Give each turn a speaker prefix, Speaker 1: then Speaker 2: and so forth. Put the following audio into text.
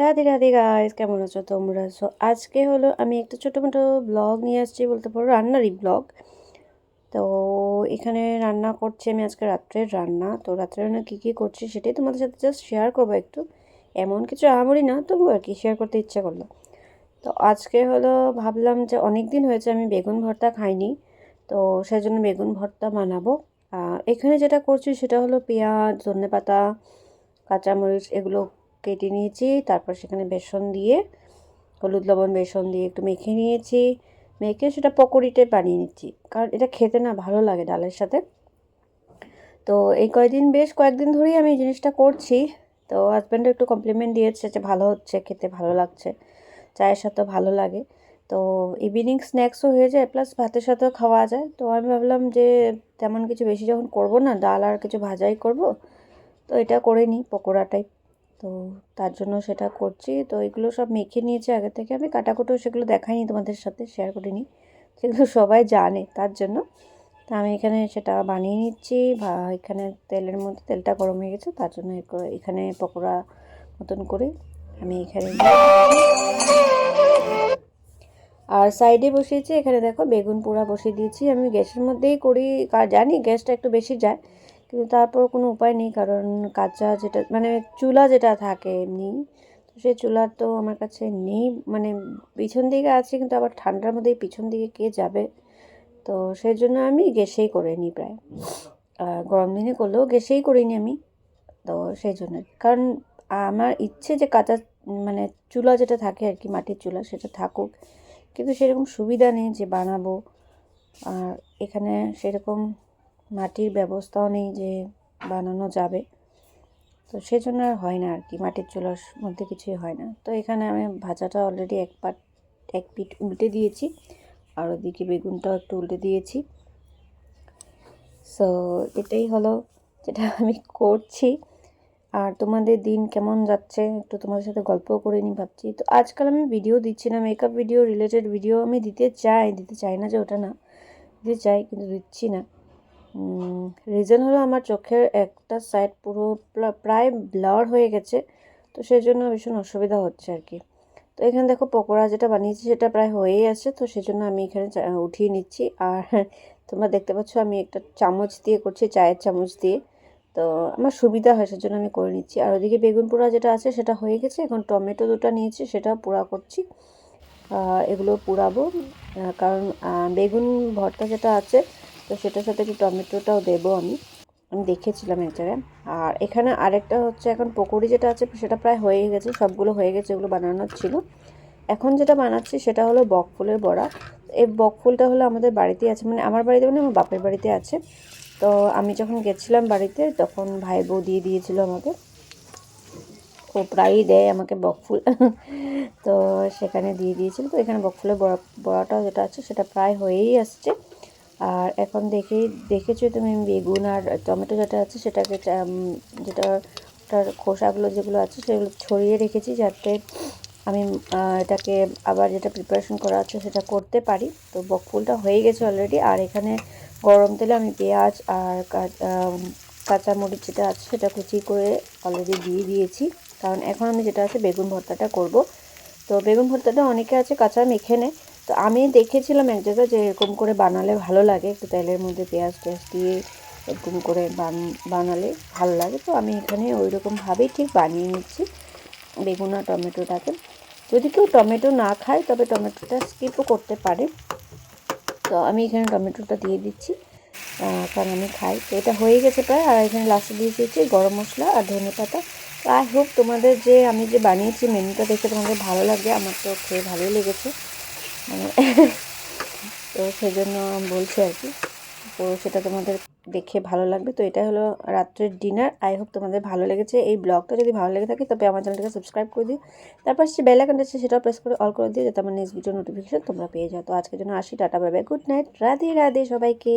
Speaker 1: Radhe Radhe guys কেমন আছো তোমরা? সো আজকে হলো আমি একটা ছোটো মোটো ব্লগ নিয়ে আসছি, বলতে পারো রান্নারই ব্লগ তো, এখানে রান্না করছি আমি আজকে রাত্রের রান্না। তো রাত্রে রান্না কী কী করছি সেটাই তোমাদের সাথে জাস্ট শেয়ার করব একটু। এমন কিছু আমরি না, তবু আর কি শেয়ার করতে ইচ্ছা করল। তো, আজকে হলো ভাবলাম যে অনেক দিন হয়েছে আমি বেগুন ভর্তা খাইনি। তো সেই জন্য বেগুন ভর্তা বানাবো। এখানে যেটা করছি সেটা হলো পেঁয়াজ ধনে পাতা কাঁচামরিচ, এগুলো কেটে নিয়েছি, তারপর সেখানে বেসন দিয়ে, হলুদ লবণ বেসন দিয়ে একটু মেখে নিয়েছি। মেখে সেটা পকোড়িতে বানিয়ে নিচ্ছি, কারণ এটা খেতে না ভালো লাগে ডালের সাথে। তো এই কয়েকদিন বেশ কয়েকদিন ধরেই আমি এই জিনিসটা করছি। তো হাজব্যান্ডও একটু কমপ্লিমেন্ট দিয়েছে যে ভালো হচ্ছে, খেতে ভালো লাগছে, চায়ের সাথেও ভালো লাগে। তো ইভিনিং স্ন্যাক্সও হয়ে যায় প্লাস ভাতের সাথেও খাওয়া যায়। তো আমি ভাবলাম যে তেমন কিছু বেশি যখন করব না, ডাল আর কিছু ভাজাই করব, তো এটা করে নিই পকোড়া টাইপ তো তার জন্য সেটা করছি। তো এগুলো সব মেখে নিয়েছি। আগে থেকে আমি কাটাকুটো সেগুলো দেখাইনি তোমাদের সাথে শেয়ার করিনি। সেগুলো সবাই জানে তার জন্য। তা আমি এখানে সেটা বানিয়ে নিচ্ছি। বা এখানে তেলের মধ্যে, তেলটা গরম হয়ে গেছে, তার জন্য এখানে পকোড়া মতন করে আমি এখানে আর সাইডে বসিয়েছি, এখানে দেখো বেগুন পোড়া বসিয়ে দিয়েছি। আমি গ্যাসের মধ্যেই করি। জানি গ্যাসটা একটু বেশি যায় কিন্তু তারপর কোনো উপায় নেই, কারণ কাঁচা যেটা মানে চুলা যেটা থাকে এমনি, তো সেই চুলা তো আমার কাছে নেই মানে পিছন দিকে আছে কিন্তু আবার ঠান্ডার মধ্যেই পিছন দিকে কে যাবে? তো সেই জন্য আমি গ্যাসেই করে নিই প্রায়। গরম দিনে করলেও গ্যাসেই করে নিই আমি, তো সেই জন্য। কারণ আমার ইচ্ছে যে কাঁচা মানে চুলা যেটা থাকে আর কি, মাটির চুলা সেটা থাকুক, কিন্তু সেরকম সুবিধা নেই যে বানাবো। আর এখানে সেরকম মাটির ব্যবস্থাও নেই যে বানানো যাবে। তো সেজন্য আর হয় না আর কি মাটির চুলার মধ্যে কিছুই হয় না। তো এখানে আমি ভাজাটা অলরেডি এক পাট, এক পিঠ উল্টে দিয়েছি, আর ওদিকে বেগুনটাও একটু উল্টে দিয়েছি। সো এটাই হলো যেটা আমি করছি। আর তোমাদের দিন কেমন যাচ্ছে একটু তোমাদের সাথে গল্পও করে নিই ভাবছি। তো আজকাল আমি ভিডিও দিচ্ছি না মেকআপ ভিডিও রিলেটেড ভিডিও আমি দিতে চাই দিতে চাই না যে ওটা না, দিতে চাই কিন্তু দিচ্ছি না। রিজন হলো আমার চোখের একটা সাইড পুরো প্রায় ব্লার হয়ে গেছে, তো সেই জন্য ভীষণ অসুবিধা হচ্ছে আর কি। তো এখানে দেখো পকোড়া যেটা বানিয়েছি সেটা প্রায় হয়েই আছে, তো সেই জন্য আমি এখানে উঠিয়ে নিচ্ছি। আর তোমরা দেখতে পাচ্ছ আমি একটা চামচ দিয়ে করছি, চায়ের চামচ দিয়ে। তো আমার সুবিধা হয় সেজন্য আমি করে নিচ্ছি। আর ওদিকে বেগুন পোড়া যেটা আছে সেটা হয়ে গেছে, এখন টমেটো দুটা নিয়েছি সেটা পোড়া করছি। এগুলো পোড়াবো। কারণ বেগুন ভর্তা যেটা আছে তো সেটার সাথে একটু টমেটোটাও দেবো আমি। আমি দেখেছিলাম এক জায়গায় আর এখানে আরেকটা হচ্ছে এখন পকোড়ি যেটা আছে, সেটা প্রায় হয়ে গেছে, সবগুলো হয়ে গেছে, ওগুলো বানানোর ছিল। এখন যেটা বানাচ্ছি সেটা হলো বকফুলের বড়া। এই বকফুলটা হলো আমাদের বাড়িতে আছে মানে আমার বাড়িতে মানে আমার বাপের বাড়িতে আছে। তো আমি যখন গেছিলাম বাড়িতে, তখন ভাই বউ দিয়ে দিয়েছিল আমাকে। ও প্রায়ই দেয় আমাকে বকফুল তো সেখানে দিয়ে দিয়েছিল। তো এখানে বকফুলের বড়া বড়াটা যেটা আছে, সেটা প্রায় হয়েই আসছে। আর এখন দেখেই দেখেছ তুমি বেগুন আর টমেটো যেটা আছে, সেটাকে যেটা ওটার খোসাগুলো যেগুলো আছে, সেগুলো ছড়িয়ে রেখেছি যাতে আমি এটাকে আবার যেটা প্রিপারেশন করা আছে সেটা করতে পারি। তো বকফুলটা হয়ে গেছে অলরেডি আর এখানে গরম তেলে আমি পেঁয়াজ আর কাঁচা মরিচ যেটা আছে, সেটা কুচি করে অলরেডি দিয়ে দিয়েছি। কারণ এখন আমি যেটা আছে, বেগুন ভর্তাটা করব। তো বেগুন ভর্তাটা অনেকে আছে কাঁচা মেখে নেয়। তো আমি দেখেছিলাম এক জায়গায় যে এরকম করে বানালে ভালো লাগে, একটু তেলের মধ্যে পেঁয়াজ টেয়াজ দিয়ে এরকম করে বানালে ভালো লাগে। তো আমি এখানে ওই রকমভাবেই ঠিক বানিয়ে নিচ্ছি বেগুন আর টমেটোটাকে। যদি কেউ টমেটো না খায়, তবে টমেটোটা স্কিপও করতে পারে। তো আমি এখানে টমেটোটা দিয়ে দিচ্ছি কারণ আমি খাই। তো এটা হয়ে গেছে প্রায়, আর এখানে লাস্টে দিয়ে দিয়েছি গরম মশলা আর ধনে পাতা। তো আই হোপ তোমাদের যে আমি যে বানিয়েছি, মেনুটা দেখে তোমাদের ভালো লাগে, আমার তো খেয়ে ভালোই লেগেছে। তো সেই জন্য বলছি আর কি। তো সেটা তোমাদের দেখে ভালো লাগবে। তো এটা হলো রাত্রের ডিনার আই হোপ তোমাদের ভালো লেগেছে। এই ব্লগটা যদি ভালো লেগে থাকে, তবে আমার চ্যানেলটাকে সাবস্ক্রাইব করে দিও। তারপর সে বেল আইকনটা আছে, সেটাও প্রেস করে অল করে দিও, যাতে আমার নেক্সট ভিডিও নোটিফিকেশন তোমরা পেয়ে যাও। তো আজকের জন্য আসি, tata bye bye good night Radhe Radhe সবাইকে।